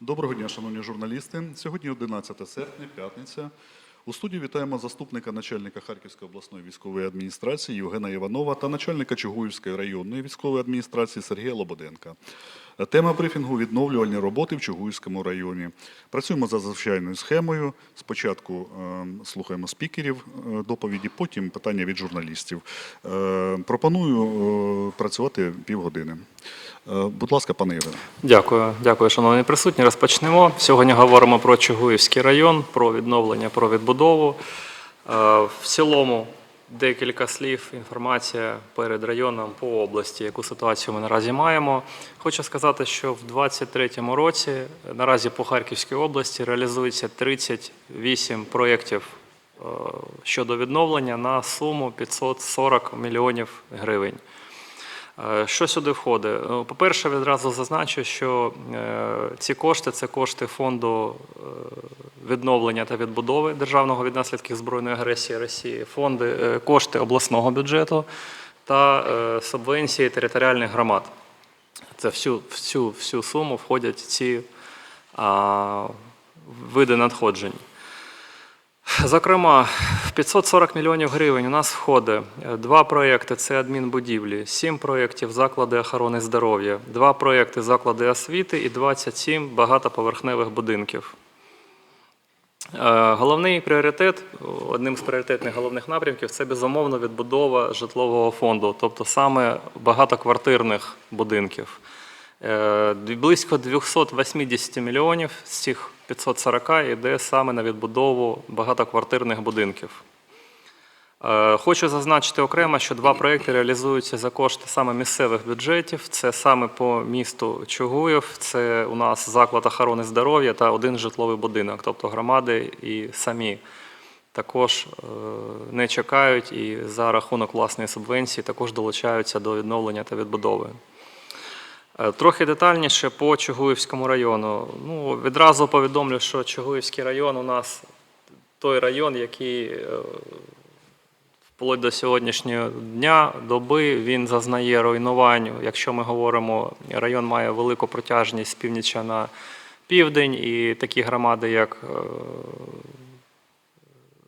Доброго дня, шановні журналісти. Сьогодні 11 серпня, п'ятниця. У студії вітаємо заступника начальника Харківської обласної військової адміністрації Євгена Іванова та начальника Чугуївської районної військової адміністрації Сергія Лободенка. Тема брифінгу відновлювальні роботи в Чугуївському районі. Працюємо за звичайною схемою. Спочатку е, слухаємо спікерів е, доповіді, потім питання від журналістів. Е, пропоную е, працювати півгодини. Будь ласка, пане Євгене. Дякую, дякую, шановні присутні. Розпочнемо. Сьогодні говоримо про Чугуївський район, про відновлення, про відбудову. В цілому декілька слів, інформація перед районом по області, яку ситуацію ми наразі маємо. Хочу сказати, що в 2023 році наразі по Харківській області реалізується 38 проєктів е, щодо відновлення на суму 540 мільйонів гривень. Е, Що сюди входить? Ну, По-перше, відразу зазначу, що е, ці кошти це кошти фонду е, відновлення та відбудови державного від наслідків збройної агресії Росії, фонди е, кошти обласного бюджету та е, субвенції територіальних громад. Це всю, всю, всю суму входять ці а, види надходжень. Зокрема, в 540 мільйонів гривень у нас входить два проєкти це адмінбудівлі, сім проєктів заклади охорони здоров'я, два проєкти заклади освіти і 27 багатоповерхневих будинків. Е, Головний пріоритет, одним з пріоритетних головних напрямків це безумовно відбудова житлового фонду, тобто саме багатоквартирних будинків. Е, Близько 280 мільйонів з цих 540 йде саме на відбудову багатоквартирних будинків. Е, Хочу зазначити окремо, що два проекти реалізуються за кошти саме місцевих бюджетів. Це саме по місту Чугуїв, це у нас заклад охорони здоров'я та один житловий будинок, тобто громади і самі також е, не чекають і за рахунок власної субвенції також долучаються до відновлення та відбудови. Е, Трохи детальніше по Чугуївському району. Ну, відразу повідомлю, що Чугуївський район у нас той район, який е, вплоть до сьогоднішнього дня, доби, він зазнає руйнувань. Якщо ми говоримо, район має велику протяжність з північа на південь, і такі громади, як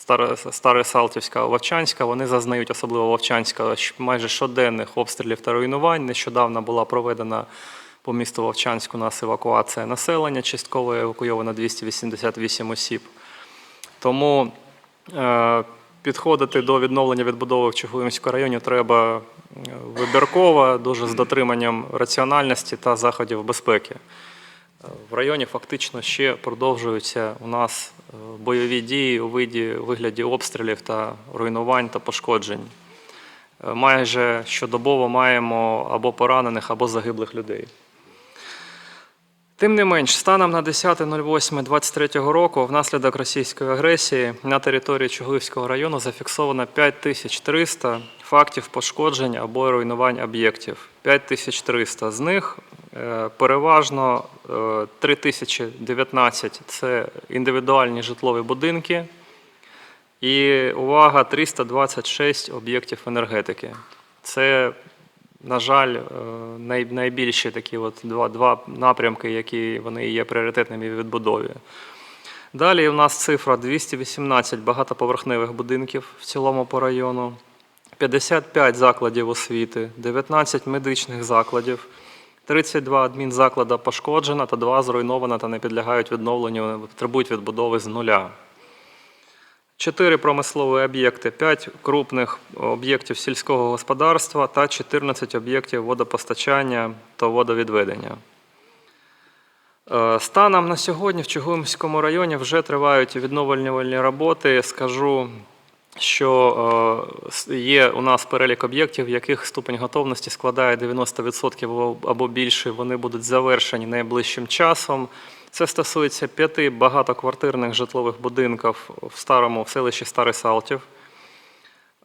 е, Старе, Старе Салтівська, Вовчанська, вони зазнають, особливо Вовчанська, майже щоденних обстрілів та руйнувань. Нещодавно була проведена по місту Вовчанську нас евакуація населення, частково евакуйовано 288 осіб. Тому е, підходити до відновлення відбудови в Чугуївському районі треба е, вибірково, дуже з дотриманням раціональності та заходів безпеки. В районі фактично ще продовжуються у нас е, бойові дії у виді, вигляді обстрілів та руйнувань та пошкоджень. Е, Майже щодобово маємо або поранених, або загиблих людей. Тим не менш, станом на 10.08.23 року внаслідок російської агресії на території Чугуївського району зафіксовано 5300 фактів пошкоджень або руйнувань об'єктів. 5300 з них переважно е, 3019 – це індивідуальні житлові будинки, і увага, 326 об'єктів енергетики. Це, на жаль, е, найбільші такі от два, два напрямки, які вони є пріоритетними в відбудові. Далі у нас цифра 218 багатоповерхневих будинків в цілому по району, 55 закладів освіти, 19 медичних закладів, 32 адмінзаклада пошкоджено та 2 зруйновано та не підлягають відновленню, потребують відбудови з нуля. Чотири промислові об'єкти, 5 крупних об'єктів сільського господарства та 14 об'єктів водопостачання та водовідведення. Е, Станом на сьогодні в Чугуївському районі вже тривають відновлювальні роботи. Скажу, що е, є у нас перелік об'єктів, в яких ступень готовності складає 90% або- більше. Вони будуть завершені найближчим часом. Це стосується п'яти багатоквартирних житлових будинків в старому в селищі Старий Салтів.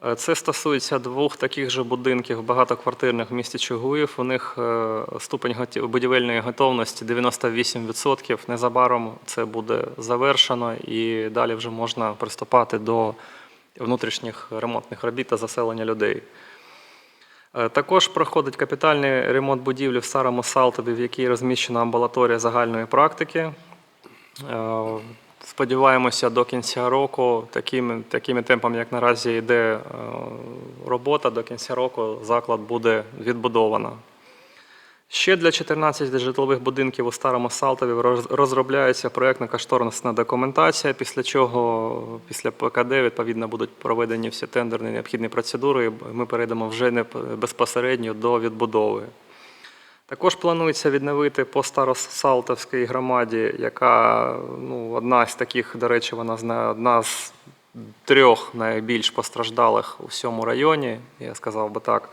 Е, Це стосується двох таких же будинків багатоквартирних в місті Чугуїв. У них е, ступень будівельної готовності 98%. Незабаром це буде завершено і далі вже можна приступати до внутрішніх ремонтних робіт та заселення людей. Е, Також проходить капітальний ремонт будівлі в Старому Салтові, в якій розміщена амбулаторія загальної практики. Е, Сподіваємося, до кінця року такими, такими темпами, як наразі йде е, робота, до кінця року заклад буде відбудовано. Ще для 14 житлових будинків у Старому Салтові розробляється проєктно-кошторисна документація, після чого після ПКД відповідно будуть проведені всі тендерні необхідні процедури, і ми перейдемо вже не безпосередньо до відбудови. Також планується відновити по Старосалтовській громаді, яка ну, одна з таких, до речі, вона одна з трьох найбільш постраждалих у всьому районі, я сказав би так.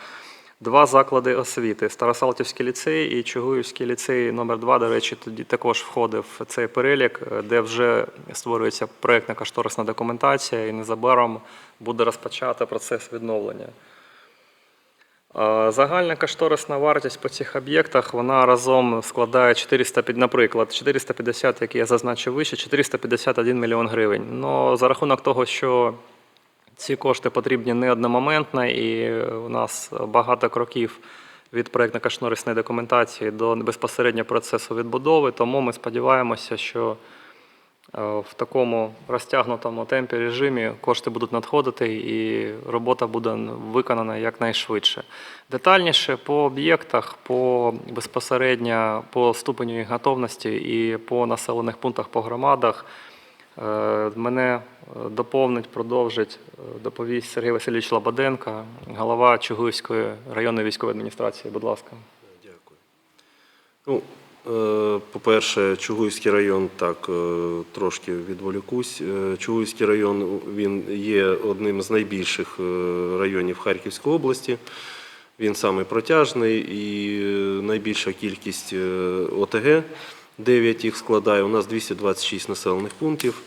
Два заклади освіти: Старосалтівський ліцей і Чугуївський ліцей номер 2 до речі, тоді також входив в цей перелік, е, де вже створюється проєктна кошторисна документація, і незабаром буде розпочато процес відновлення. Загальна кошторисна вартість по цих об'єктах вона разом складає 400, наприклад, 450, як я зазначив вище, 451 мільйон гривень. Но за рахунок того, що ці кошти потрібні не одномоментно, і у нас багато кроків від проєктно-кошторисної документації до безпосередньо процесу відбудови, тому ми сподіваємося, що е, в такому розтягнутому темпі режимі кошти будуть надходити і робота буде виконана якнайшвидше. Детальніше по об'єктах, по безпосередньо по ступеню їх готовності і по населених пунктах по громадах мене е, доповнить, продовжить, е, доповість Сергій Васильович Лободенко, голова Чугуївської районної військової адміністрації. Будь ласка. Дякую. Ну, е, по-перше, Чугуївський район, так, е, трошки відволікусь. Е, Чугуївський район він є одним з найбільших е, районів Харківської області. Він самий протяжний і е, найбільша кількість е, ОТГ, 9 їх складає. У нас 226 населених пунктів.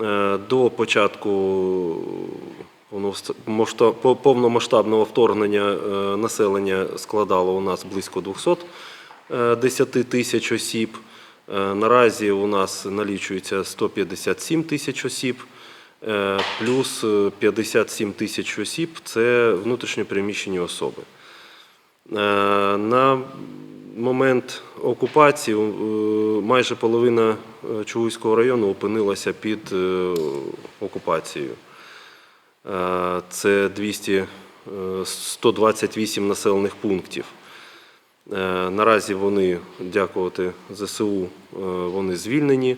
Е, До початку повномасштабного вторгнення е, населення складало у нас близько 210 тисяч осіб. Е, Наразі у нас налічується 157 тисяч осіб, е, плюс е, 57 тисяч осіб це внутрішньопереміщені особи. Е, На момент окупації е, майже половина е, Чугуйського району опинилася під е, окупацією. Це 200, е, 128 населених пунктів. Наразі вони, дякувати ЗСУ, вони звільнені.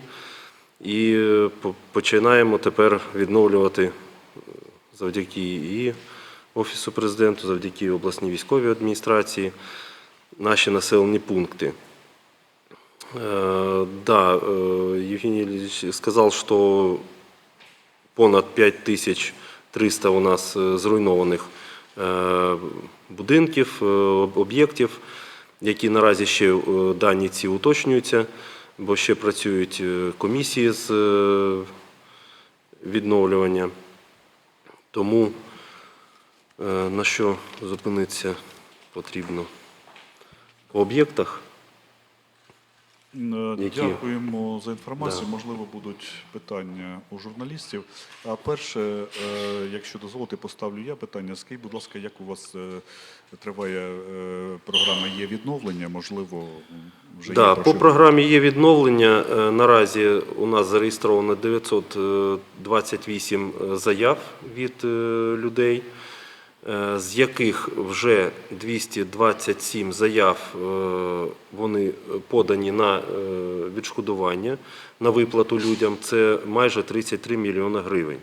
І починаємо тепер відновлювати завдяки і Офісу президенту, завдяки обласній військовій адміністрації наші населені пункти. Э, Да, э, Евгений Ильич сказал, что понад 5300 у нас е, зруйнованих е, будинків, е, об'єктів, які наразі ще е, дані ці уточнюються, бо ще працюють е, комісії з е, відновлювання. Тому е, на що зупинитися потрібно по об'єктах. Е, Які? Дякуємо за інформацію. Да. Можливо, будуть питання у журналістів. А перше, е, якщо дозволите, поставлю я питання. Скажіть, будь ласка, як у вас е, триває програма є відновлення? Можливо, вже Да, є по програмі є відновлення. Наразі у нас зареєстровано 928 заяв від людей, з яких вже 227 заяв е, вони подані на е, відшкодування, на виплату людям. Це майже 33 мільйони гривень.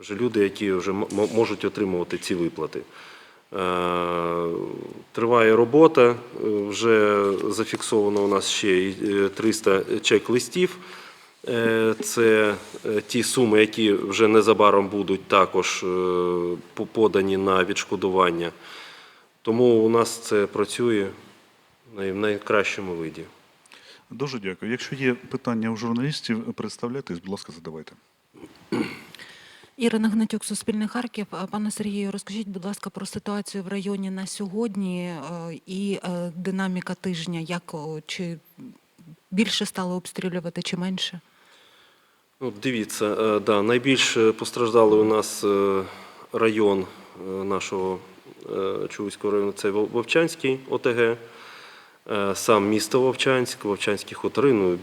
Вже люди, які вже можуть отримувати ці виплати. Е, Триває робота, е, вже зафіксовано у нас ще е, 300 чек-листів. Е, Це е, ті суми, які вже незабаром будуть також е, подані на відшкодування. Тому у нас це працює в найкращому виді. Дуже дякую. Якщо є питання у журналістів, представляйтесь, будь ласка, задавайте. Ірина Гнатюк, Суспільне Харків. Пане Сергію, розкажіть, будь ласка, про ситуацію в районі на сьогодні і динаміка тижня. Як чи більше стало обстрілювати, чи менше? Ну, дивіться, е, да, найбільш постраждалий у нас е, район е, нашого е, району це Вовчанський ОТГ, сам місто Вовчанськ, Вовчанські хутори, ну,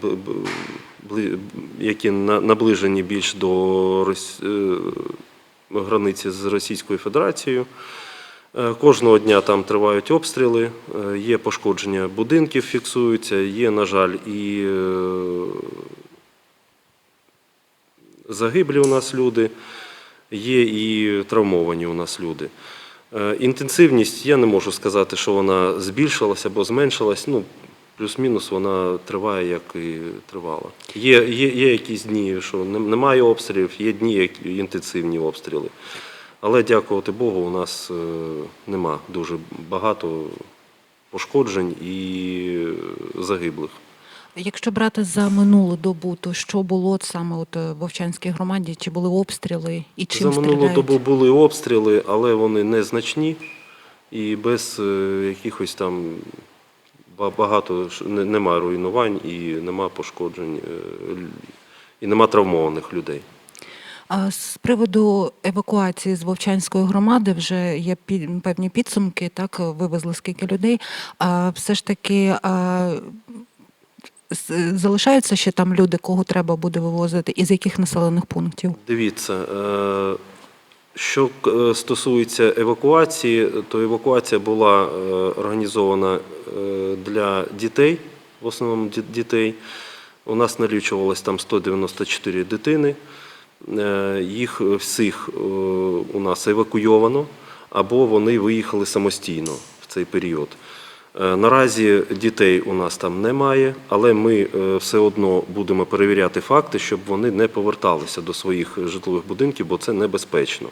які наближені більш до границі з Російською Федерацією. Е, Кожного дня там тривають обстріли, е, є пошкодження будинків, фіксуються, є, на жаль, і е, загиблі у нас люди, є і травмовані у нас люди. Інтенсивність, я не можу сказати, що вона збільшилася або зменшилась. Ну, плюс-мінус вона триває, як і тривала. Є, є, є якісь дні, що немає обстрілів, є дні, які інтенсивні обстріли. Але дякувати Богу, у нас е, нема дуже багато пошкоджень і загиблих. Якщо брати за минулу добу, то що було саме от е, в Вовчанській громаді? Чи були обстріли і чим За минулу стріляють? добу були обстріли, але вони незначні і без е, якихось там ба- багато нема руйнувань і нема пошкоджень, і нема травмованих людей. З приводу евакуації з Вовчанської громади вже є певні підсумки, так вивезли скільки людей. А все ж таки залишаються ще там люди, кого треба буде вивозити, і з яких населених пунктів? Дивіться, е, що е, стосується евакуації, то евакуація була е, організована для дітей, в основному дітей. У нас налічувалось там 194 дитини. Е, Їх всіх е, у нас евакуйовано, або вони виїхали самостійно в цей період. Е, Наразі дітей у нас там немає, але ми все одно будемо перевіряти факти, щоб вони не поверталися до своїх житлових будинків, бо це небезпечно.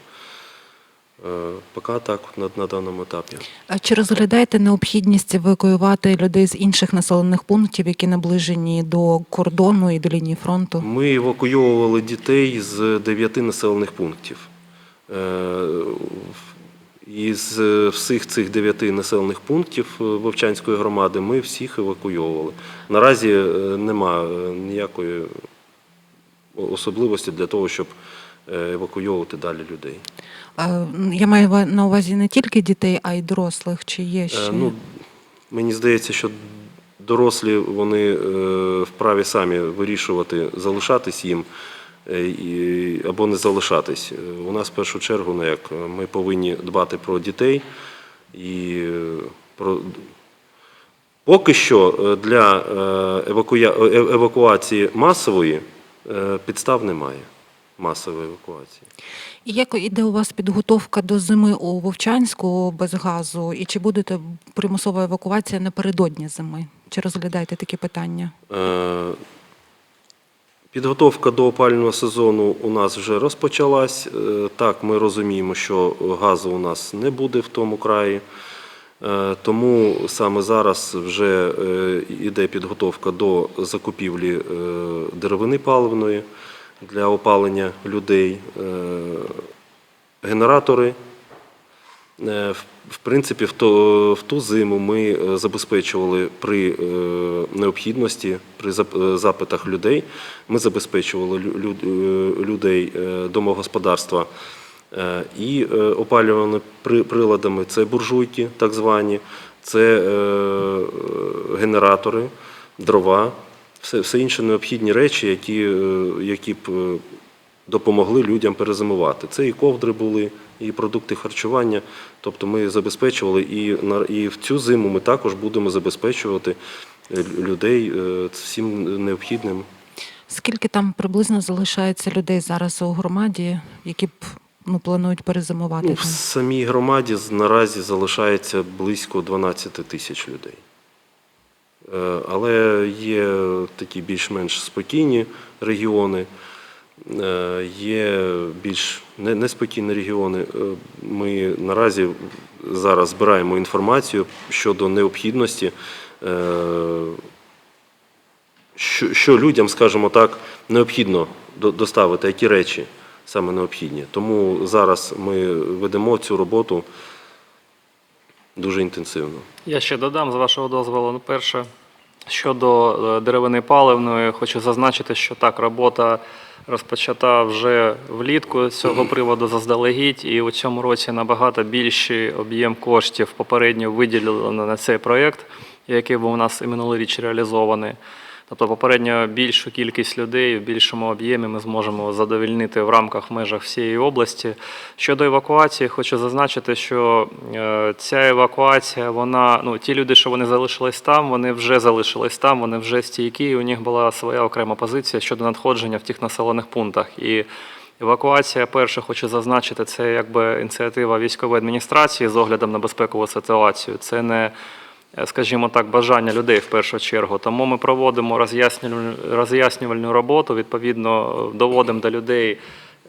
Е, Поки так на, на даному етапі. А Чи розглядаєте необхідність евакуювати людей з інших населених пунктів, які наближені до кордону і до лінії фронту? Ми евакуйовували дітей з дев'яти населених пунктів. Е, Із всіх цих дев'яти населених пунктів е, Вовчанської громади ми всіх евакуйовували. Наразі нема е, ніякої особливості для того, щоб евакуйовувати далі людей. А, Я маю на увазі не тільки дітей, а й дорослих. Чи є ще? Е, Ну, мені здається, що дорослі вони е, вправі самі вирішувати, залишатись їм е, або не залишатись. Е, У нас в першу чергу, ну як е, ми повинні дбати про дітей і е, про. Поки що е, для е, евакуя... е, евакуації масової е, підстав немає. Масової евакуації. І як іде у вас підготовка до зими у Вовчанську без газу? І чи буде примусова евакуація напередодні зими? Чи розглядаєте такі питання? Е, Підготовка до опалювального сезону у нас вже розпочалась. Е, Так, ми розуміємо, що газу у нас не буде в тому краї. Е, Тому саме зараз вже е, йде підготовка до закупівлі е, деревини паливної для опалення людей, е, генератори Е, В принципі, в ту, зиму ми е, забезпечували при необхідності, при запитах людей, ми забезпечували лю- лю- людей домогосподарства і опалюваними приладами. Це буржуйки, так звані, це генератори, дрова, все, все інше необхідні речі, які, е, які б е, допомогли людям перезимувати. Це і ковдри були, і продукти харчування. Тобто ми забезпечували і, на- і в цю зиму ми також будемо забезпечувати е, людей всім необхідним. Скільки там приблизно залишається людей зараз у громаді, які б ну, планують перезимувати? Ну, в самій громаді наразі залишається близько 12 тисяч людей. Е, Але є такі більш-менш спокійні регіони, е, є більш неспокійні регіони. Е, Ми наразі зараз збираємо інформацію щодо необхідності, що людям, скажімо так, необхідно доставити, які речі саме необхідні. Тому зараз ми ведемо цю роботу дуже інтенсивно. Я ще додам з вашого дозволу. Ну, перше, щодо е, деревини паливної, хочу зазначити, що так, робота розпочата вже влітку з цього приводу заздалегідь, і у цьому році набагато більший об'єм коштів попередньо виділено на цей проєкт, який був у нас і минулоріч реалізований. Тобто попередньо більшу кількість людей в більшому об'ємі ми зможемо задовільнити в рамках в межах всієї області. Щодо евакуації, хочу зазначити, що е, ця евакуація, вона ну ті люди, що вони залишились там, вони вже залишились там, вони вже стійкі. і У них була своя окрема позиція щодо надходження в тих населених пунктах. І евакуація, перше, хочу зазначити, це якби ініціатива військової адміністрації з оглядом на безпекову ситуацію. Це не скажімо так, бажання людей в першу чергу. Тому ми проводимо роз'яснювальну, роботу, відповідно, е, доводимо до людей,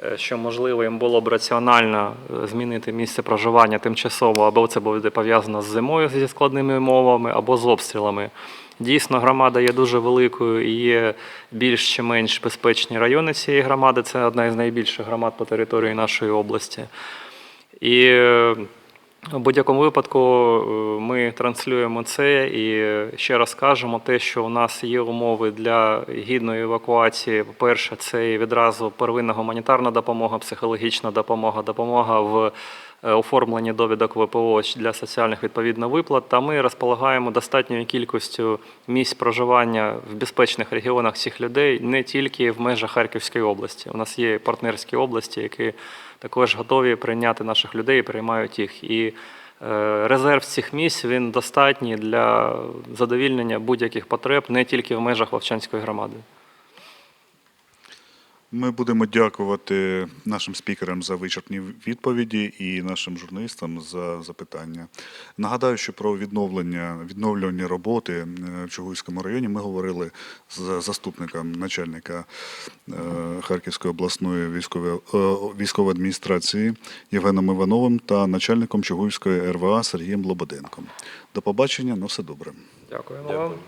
е, що можливо їм було б раціонально е, змінити місце проживання тимчасово, або це буде пов'язано з зимою зі складними умовами, або з обстрілами. Дійсно, громада є дуже великою і є більш чи менш безпечні райони цієї громади. Це одна із найбільших громад по території нашої області. І у будь-якому випадку е, ми транслюємо це і ще раз кажемо те, що у нас є умови для гідної евакуації. По-перше, це відразу первинна гуманітарна допомога, психологічна допомога, допомога в оформленні довідок ВПО для соціальних відповідно виплат. Та ми розполагаємо достатньою кількістю місць проживання в безпечних регіонах цих людей не тільки в межах Харківської області. У нас є партнерські області, які також готові прийняти наших людей і приймають їх. І е, резерв цих місць він достатній для задовільнення будь-яких потреб не тільки в межах Вовчанської громади. Ми будемо дякувати нашим спікерам за вичерпні відповіді і нашим журналістам за запитання. Нагадаю, що про відновлення відновлювання роботи е, в Чугуйському районі ми говорили з заступником начальника е, Харківської обласної військової, е, військової адміністрації Євгеном Івановим та начальником Чугуйської РВА Сергієм Лободенком. До побачення, на все добре. Дякуємо Дякую. вам.